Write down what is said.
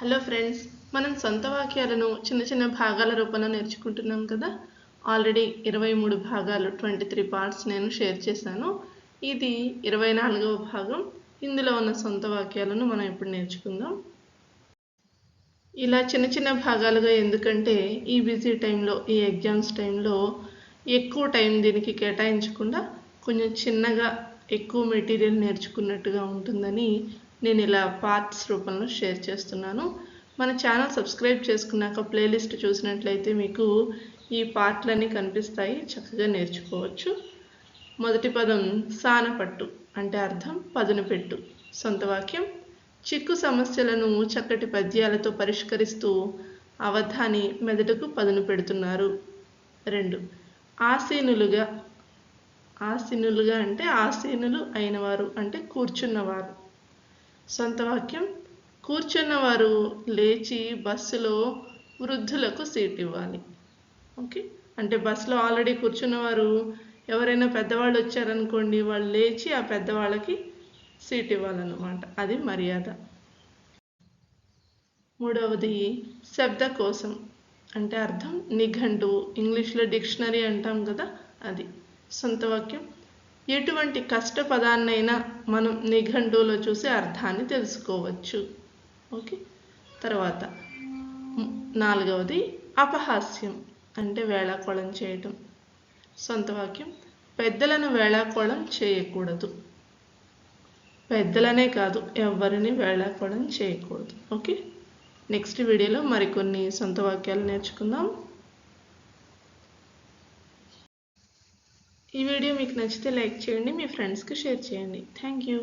Hello friends మనం సొంత వాక్యాలను చిన్న చిన్న భాగాల రూపంలో నేర్చుకుంటున్నాం కదా? ఆల్రెడీ ఇరవై మూడు భాగాలు ట్వంటీ త్రీ పార్ట్స్ నేను షేర్ చేశాను. ఇది ఇరవై నాలుగవ భాగం. ఇందులో ఉన్న సొంత వాక్యాలను మనం ఇప్పుడు నేర్చుకుందాం. ఇలా చిన్న చిన్న భాగాలుగా ఎందుకంటే ఈ బిజీ టైంలో ఈ ఎగ్జామ్స్ టైంలో ఎక్కువ టైం దీనికి కేటాయించకుండా కొంచెం చిన్నగా ఎక్కువ మెటీరియల్ నేర్చుకున్నట్టుగా ఉంటుందని నేను ఇలా పార్ట్స్ రూపంలో షేర్ చేస్తున్నాను. మన ఛానల్ సబ్స్క్రైబ్ చేసుకున్నాక ప్లేలిస్ట్ చూసినట్లయితే మీకు ఈ పార్ట్లన్నీ కనిపిస్తాయి. చక్కగా నేర్చుకోవచ్చు. మొదటి పదం సానపట్టు అంటే అర్థం పదును పెట్టు. సొంత వాక్యం. చిక్కు సమస్యలను చక్కటి పద్యాలతో పరిష్కరిస్తూ అవధాని మెదడుకు పదును పెడుతున్నారు. రెండు. ఆసీనులుగా ఆసీనులుగా అంటే ఆసీనులు అయినవారు అంటే కూర్చున్నవారు. సొంత వాక్యం. కూర్చున్నవారు లేచి బస్సులో వృద్ధులకు సీట్ ఇవ్వాలి. ఓకే? అంటే బస్సులో ఆల్రెడీ కూర్చున్నవారు ఎవరైనా పెద్దవాళ్ళు వచ్చారనుకోండి వాళ్ళు లేచి ఆ పెద్దవాళ్ళకి సీట్ ఇవ్వాలన్నమాట. అది మర్యాద. మూడవది శబ్ద కోసం. అంటే అర్థం నిఘంటు. ఇంగ్లీష్లో డిక్షనరీ అంటాం కదా అది. సొంత వాక్యం. ఎటువంటి కష్ట పదాన్నైనా మనం నిఘంటువులో చూసి అర్థాన్ని తెలుసుకోవచ్చు. ఓకే? తర్వాత నాలుగవది అపహాస్యం అంటే వేళాకోళం చేయటం. సొంత వాక్యం పెద్దలను వేళాకోళం చేయకూడదు. పెద్దలనే కాదు ఎవరిని వేళాకోళం చేయకూడదు. ఓకే? నెక్స్ట్ వీడియోలో మరికొన్ని సొంత వాక్యాలు నేర్చుకుందాం. ఈ వీడియో మీకు నచ్చితే లైక్ చేయండి మీ ఫ్రెండ్స్కి షేర్ చేయండి. Thank you.